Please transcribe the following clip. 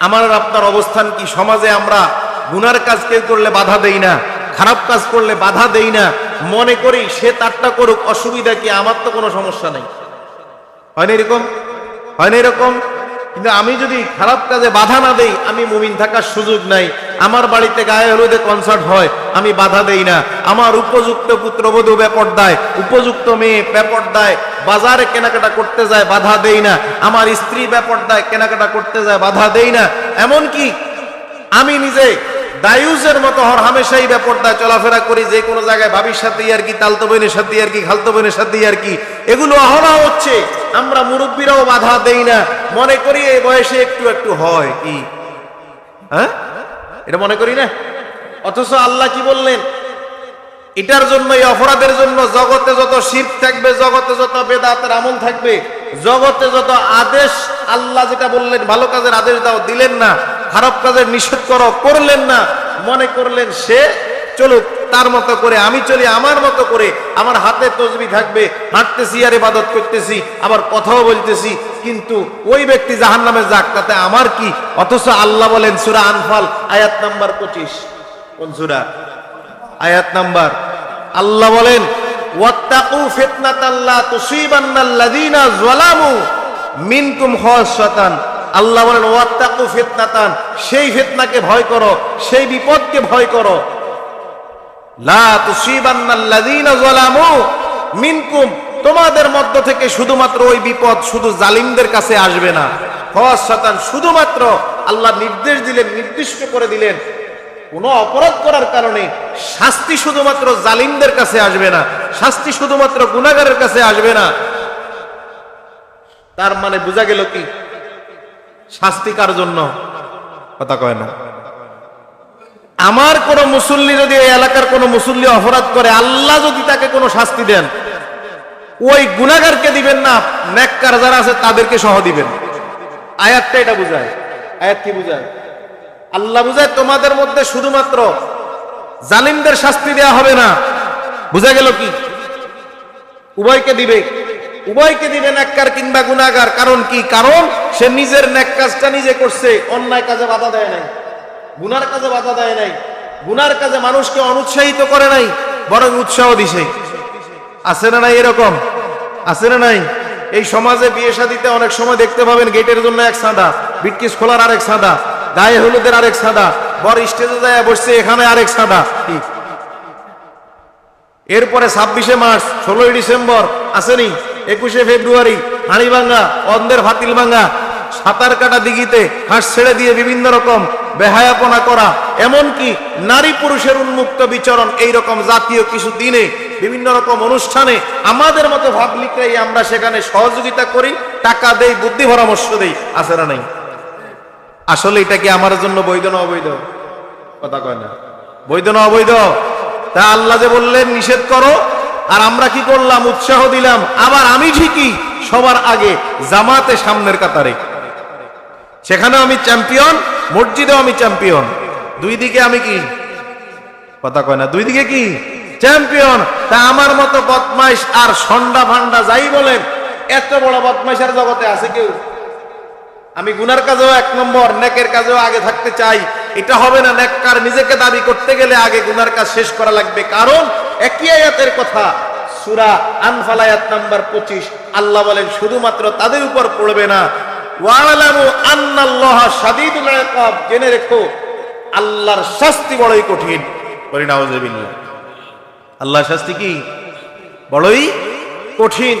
আমার আর আপনার অবস্থান কি? সমাজে আমরা গুনার কাজ কেউ করলে বাধা দেই না, খারাপ কাজ করলে বাধা দেই না। মনে করি সে তারটা করুক, অসুবিধা কি? আমার তো কোনো সমস্যা নেই। হয় না এরকম? হয় না এরকম? কিন্তু আমি যদি খারাপ কাজে বাধা না দেই, আমি মুমিন থাকার সুযোগ নাই। আমার বাড়িতে গায়ে হলুদে কনসার্ট হয়, আমি বাধা দেই না। আমার উপযুক্ত পুত্রবধূ ব্যাপরদায় উপযুক্ত মেয়ে ব্যাপরদায় বাজারে কেনাকাটা করতে যায়, বাধা দেই না। আমার স্ত্রী ব্যাপরদায় কেনাকাটা করতে যায়, বাধা দেই না। এমন কি আমি নিজে দায়ুসের মতো হর হামেশাই ব্যাপারটায় চলাফেরা করি, যে কোনো জায়গায় ভাবির সাথে আর কি, তালতো বোনের সাথে আর কি খালতো বোনের সাথে আর কি। এগুলো অহরা হচ্ছে। আমরা মুরব্বীরাও বাধা দেই না। মনে করি এই বয়সে একটু একটু হয় কি? হ্যাঁ? এটা মনে করি না? অথচ আল্লাহ কি বললেন? এটার জন্য, এই অপরাধের জন্য জগতে যত শিব থাকবে, জগতে যত বেদাতের আমল থাকবে, জগতে যত আদেশ আল্লাহ যেটা বললেন, ভালো কাজের আদেশ দাও, দিলেন না, খারাপ কাজের নিষেধ করো, করলেন না, মনে করলেন সে চলুক, তার মতো করে, আমি চলি আমার মতো করে, আমার হাতে তসবি থাকবে, হাঁটতেছি আর ইবাদত করতেছি, আবার কথাও বলতেছি, কিন্তু ওই ব্যক্তি জাহান নামে যাক, তাতে আমার কি? অথচ আল্লাহ বলেন সুরা আনফাল, আয়াত নাম্বার পঁচিশ। কোন সুরা? আয়াত নাম্বার। আল্লাহ বলেন, ওয়াত্তাকু ফিতনাতাল্লা তুসিবান্নাল্লাযীনা যালামু মিনকুম খাসাতান আল্লাহ বলেন, ওয়াত্তাকু ফিতনাতান, সেই ফিতনাকে ভয় করো, সেই বিপদকে ভয় করো মিনকুম। তোমাদের মধ্য থেকে শুধুমাত্র ওই বিপদ শুধু জালিমদের কাছে আসবে না। খাসাতান শুধুমাত্র আল্লাহ নির্দেশ দিলেন, নির্দিষ্ট করে দিলেন। কোনো অপরাধ করার কারণে শাস্তি শুধুমাত্র জালিমদের কাছে আসবে না। শাস্তি শুধুমাত্র গুনাগারের কাছে আসবে না। তার মানে বোঝা গেল কি? শাস্তি কার জন্য? কথা কয় না। আমার কোন মুসল্লি যদি এই এলাকার কোন মুসল্লি অপরাধ করে, আল্লাহ যদি তাকে কোনো শাস্তি দেন, ওই গুনাগারকে দিবেন না, নেককার যারা আছে তাদেরকে সহ দিবেন। আয়াতটা এটা বুঝায়। আয়াত কি বুঝায়? আল্লাহ বুঝায়, তোমাদের মধ্যে শুধুমাত্র জালিমদের শাস্তি দেয়া হবে না। বুঝা গেল কি? উভয়কে দিবে। উভয়কে দিবে নেককার কিংবা গুনাগার কারণ কি? কারণ সে নিজের নেক কাজটা নিজে করছে, অন্যায় কাজে বাধা দেয় নাই। গুনার কাজে বাধা দেয় নাই, গুনার কাজে মানুষকে অনুৎসাহিত করে নাই, বরং উৎসাহ দিছে। আছে না নাই এরকম? আছে না নাই? এই সমাজে বিয়ে শাদিতে অনেক সময় দেখতে পাবেন গেটের জন্য এক সাদা, বিটকিস খোলার আরেক সাদা, গায়ে হলুদের আরেক সাদা, বর স্টেজে যায় বসছে, এখানে আরেক সাদা। কি এরপরে ছাব্বিশে মার্চ, ষোলোই ডিসেম্বর, আসেনি, একুশে ফেব্রুয়ারি হাঁড়িভাঙ্গা অন্ধের ফাতিল ভাঙ্গা সাঁতার কাটা দিঘিতে হাঁস ছেড়ে দিয়ে বিভিন্ন রকম বেহায়াপনা করা, এমনকি নারী পুরুষের উন্মুক্ত বিচরণ এই রকম জাতীয় কিছু দিনে, বিভিন্ন রকম অনুষ্ঠানে আমাদের মতো ভাবলিকরাই আমরা সেখানে সহযোগিতা করি, টাকা দেই, বুদ্ধি পরামর্শ দেই, আছে না নাই? আসলে এটা কি আমার জন্য বৈধ না অবৈধ? কথা কয় না। বৈধ না অবৈধ? তা আল্লাহ যে বললেন, নিষেধ করো, আর আমরা কি করলাম, উৎসাহ দিলাম, আবার আমি ঠিকই সবার আগে জামাতে সামনের কাতারে সেখানেও আমি চ্যাম্পিয়ন মসজিদেও আমি চ্যাম্পিয়ন দুই দিকে আমি কি? কথা কয় না, দুই দিকে কি? চ্যাম্পিয়ন তা আমার মতো বদমাইশ আর সন্ডা ভান্ডা যাই বলেন এত বড় বদমাইশের জগতে আছে কেউ? আমি গুনার কাজেও এক নম্বর, নেকের কাজেও আগে থাকতে চাই। এটা হবে না নেককার, নিজেকে দাবি করতে গেলে আগে গুনার কাজ শেষ করা লাগবে। কারণ একই আয়াতের কথা, সুরা আনফাল আয়াত নাম্বার পঁচিশ, আল্লাহ বলেন, শুধুমাত্র তাদের উপর পড়বে না জেনে রেখো আল্লাহর শাস্তি বড়ই কঠিন। আল্লাহর শাস্তি কি? বড়ই কঠিন।